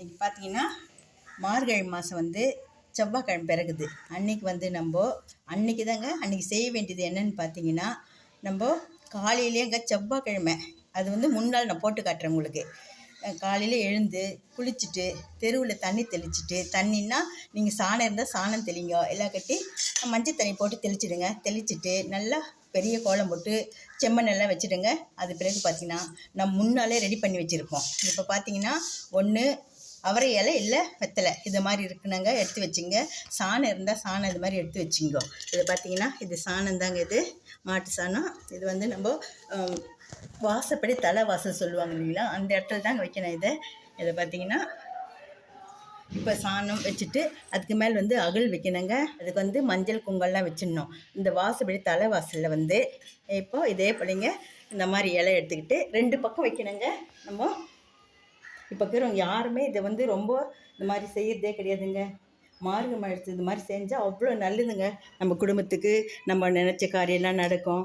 இன்னைக்கு பார்த்தீங்கன்னா மார்கழி மாதம் வந்து செவ்வாய்க்கிழமை பிறகுது. அன்னைக்கு வந்து நம்ம அன்னைக்கு தாங்க அன்னைக்கு செய்ய வேண்டியது என்னன்னு பார்த்தீங்கன்னா நம்ம காலையிலேங்க செவ்வாய்க்கிழமை அது வந்து முன்னாள் நான் போட்டு காட்டுறேன் உங்களுக்கு. காலையில் எழுந்து குளிச்சுட்டு தெருவில் தண்ணி தெளிச்சிட்டு தண்ணின்னா நீங்கள் சாணம் இருந்தால் சாணம் தெளிங்க எல்லாம் கட்டி மஞ்சள் தண்ணி போட்டு தெளிச்சிடுங்க. தெளிச்சிட்டு நல்லா பெரிய கோலம் போட்டு செம்மண்ணெல்லாம் வச்சுடுங்க. அது பிறகு பார்த்தீங்கன்னா நம்ம முன்னாலே ரெடி பண்ணி வச்சுருப்போம். இப்போ பார்த்தீங்கன்னா ஒன்று அவரை இலை இல்லை வெத்தலை. இது மாதிரி இருக்குனாங்க. எடுத்து வச்சுங்க. சாணம் இருந்தால் சாணம் இது மாதிரி எடுத்து வச்சுங்கோ. இது பார்த்தீங்கன்னா இது சாணம் தாங்க இது. மாட்டு சாணம். இது வந்து நம்ம வாசப்படி தலை வாசல் சொல்லுவாங்க இல்லைங்களா? அந்த இடத்துல தாங்க வைக்கணும் இதை. இதை பார்த்தீங்கன்னா இப்போ சாணம் வச்சுட்டு அதுக்கு மேலே வந்து அகல் வைக்கணுங்க. அதுக்கு வந்து மஞ்சள் குங்கல்லாம் வச்சிடணும். இந்த வாசப்படி தலை வாசலில் வந்து இப்போது இதே போலிங்க இந்த மாதிரி இலை எடுத்துக்கிட்டு ரெண்டு பக்கம் வைக்கணுங்க. நம்ம இப்போ இருக்கிறவங்க யாருமே இதை வந்து ரொம்ப இந்த மாதிரி செய்யறதே கிடையாதுங்க. மார்கழி மாதத்து இது மாதிரி செஞ்சால் அவ்வளோ நல்லதுங்க. நம்ம குடும்பத்துக்கு நம்ம நினச்ச காரியம்லாம் நடக்கும்.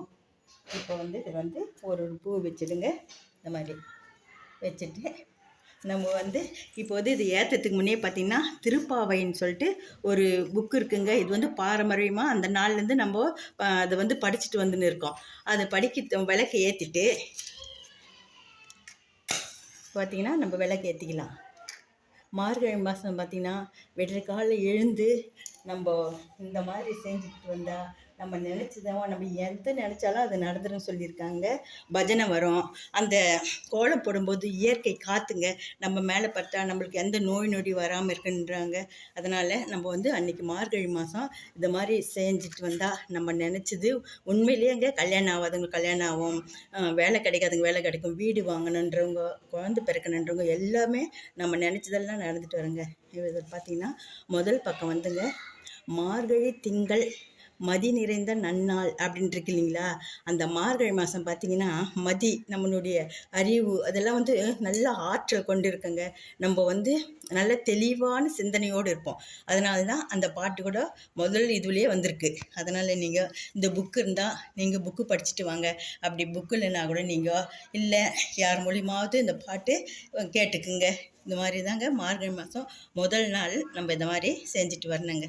இப்போ வந்து இது வந்து ஒரு ஒரு பூ வச்சுடுங்க. இந்த மாதிரி வச்சுட்டு நம்ம வந்து இப்போ வந்து இது ஏற்றத்துக்கு முன்னே பார்த்தீங்கன்னா திருப்பாவைன்னு சொல்லிட்டு ஒரு புக் இருக்குங்க. இது வந்து பாரம்பரியமாக அந்த நாள்லேருந்து நம்ம அதை வந்து படிச்சுட்டு வந்துன்னு இருக்கோம். அதை படிக்க விளக்கை ஏற்றிட்டு பார்த்தீங்கன்னா நம்ம விளக்கு ஏற்றிக்கலாம் மார்கழி மாதம் பார்த்தீங்கன்னா விடியற்காலைல எழுந்து நம்ம இந்த மாதிரி செஞ்சுட்டு வந்தால் நம்ம நினச்சதோ நம்ம எந்த நினச்சாலும் அது நடந்துடும் சொல்லியிருக்காங்க. பஜனை வரும். அந்த கோலம் போடும்போது இயற்கை காற்றுங்க நம்ம மேலே பட்டா நம்மளுக்கு எந்த நோய் நொடி வராமல் இருக்குன்றாங்க. அதனால் நம்ம வந்து அன்றைக்கி மார்கழி மாதம் இந்த மாதிரி செஞ்சுட்டு வந்தால் நம்ம நினச்சது உண்மையிலேயேங்க கல்யாணம் ஆகாதவங்க கல்யாணம் ஆகும். வேலை கிடைக்காதவங்க வேலை கிடைக்கும். வீடு வாங்கணுன்றவங்க குழந்தை பிறக்கணுன்றவங்க எல்லாமே நம்ம நினச்சதெல்லாம் நடந்துட்டு வருங்க. இது பார்த்தீங்கன்னா முதல் பக்கம் வந்துங்க மார்கழி திங்கள் மதி நிறைந்த நன்னாள் அப்படின்ட்டு இருக்கு இல்லைங்களா? அந்த மார்கழி மாதம் பார்த்தீங்கன்னா மதி நம்மளுடைய அறிவு அதெல்லாம் வந்து நல்ல ஆற்றல் கொண்டு இருக்குங்க நம்ம வந்து நல்ல தெளிவான சிந்தனையோடு இருப்போம். அதனால தான் அந்த பாட்டு கூட முதல் இதுலேயே வந்திருக்கு. அதனால் நீங்கள் இந்த புக்கு இருந்தால் நீங்கள் புக்கு படிச்சுட்டு வாங்க. அப்படி புக்கு இல்லைன்னா கூட நீங்கள் இல்லை யார் மூலியமாவது இந்த பாட்டு கேட்டுக்குங்க. இந்த மாதிரி தாங்க மார்கழி மாதம் முதல் நாள் நம்ம இந்த மாதிரி செஞ்சுட்டு வரணுங்க.